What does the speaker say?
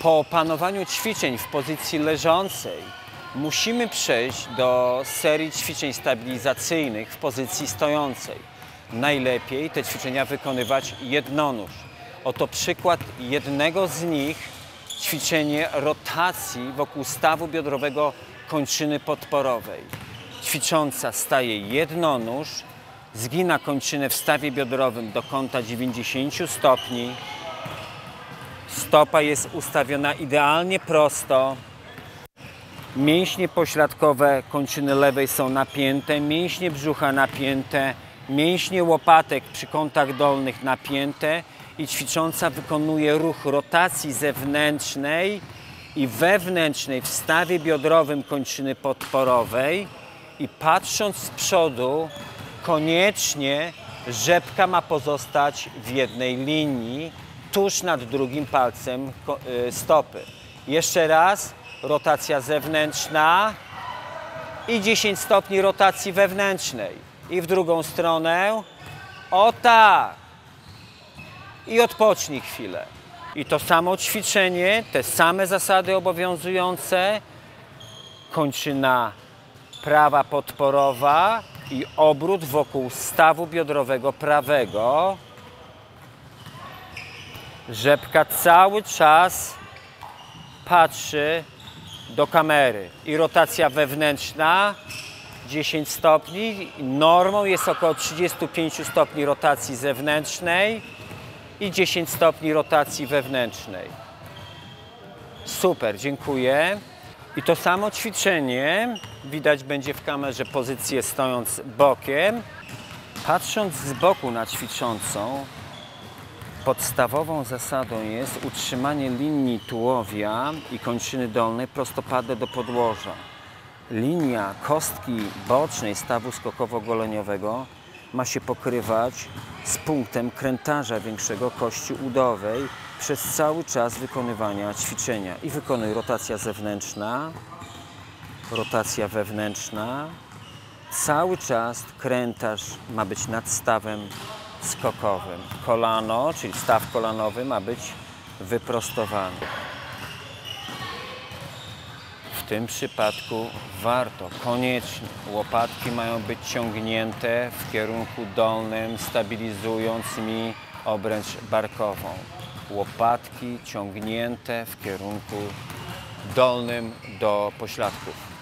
Po opanowaniu ćwiczeń w pozycji leżącej musimy przejść do serii ćwiczeń stabilizacyjnych w pozycji stojącej. Najlepiej te ćwiczenia wykonywać jednonóż. Oto przykład jednego z nich, ćwiczenie rotacji wokół stawu biodrowego kończyny podporowej. Ćwicząca staje jednonóż, zgina kończynę w stawie biodrowym do kąta 90 stopni, Stopa jest ustawiona idealnie prosto. Mięśnie pośladkowe kończyny lewej są napięte, mięśnie brzucha napięte, mięśnie łopatek przy kątach dolnych napięte i ćwicząca wykonuje ruch rotacji zewnętrznej i wewnętrznej w stawie biodrowym kończyny podporowej i patrząc z przodu koniecznie rzepka ma pozostać w jednej linii tuż nad drugim palcem y, stopy. Jeszcze raz, rotacja zewnętrzna i 10 stopni rotacji wewnętrznej. I w drugą stronę. O tak! I odpocznij chwilę. I to samo ćwiczenie, te same zasady obowiązujące. Kończyna prawa podporowa i obrót wokół stawu biodrowego prawego. Rzepka cały czas patrzy do kamery i rotacja wewnętrzna 10 stopni. Normą jest około 35 stopni rotacji zewnętrznej i 10 stopni rotacji wewnętrznej. Super, dziękuję. I to samo ćwiczenie widać będzie w kamerze pozycję stojąc bokiem. Patrząc z boku na ćwiczącą, Podstawową zasadą jest utrzymanie linii tułowia i kończyny dolnej prostopadłe do podłoża. Linia kostki bocznej stawu skokowo-goleniowego ma się pokrywać z punktem krętarza większego kości udowej przez cały czas wykonywania ćwiczenia. I wykonuj rotacja zewnętrzna, rotacja wewnętrzna. Cały czas krętarz ma być nad stawem skokowym. Kolano, czyli staw kolanowy ma być wyprostowany. W tym przypadku warto, koniecznie, łopatki mają być ciągnięte w kierunku dolnym, stabilizując mi obręcz barkową. Łopatki ciągnięte w kierunku dolnym do pośladków.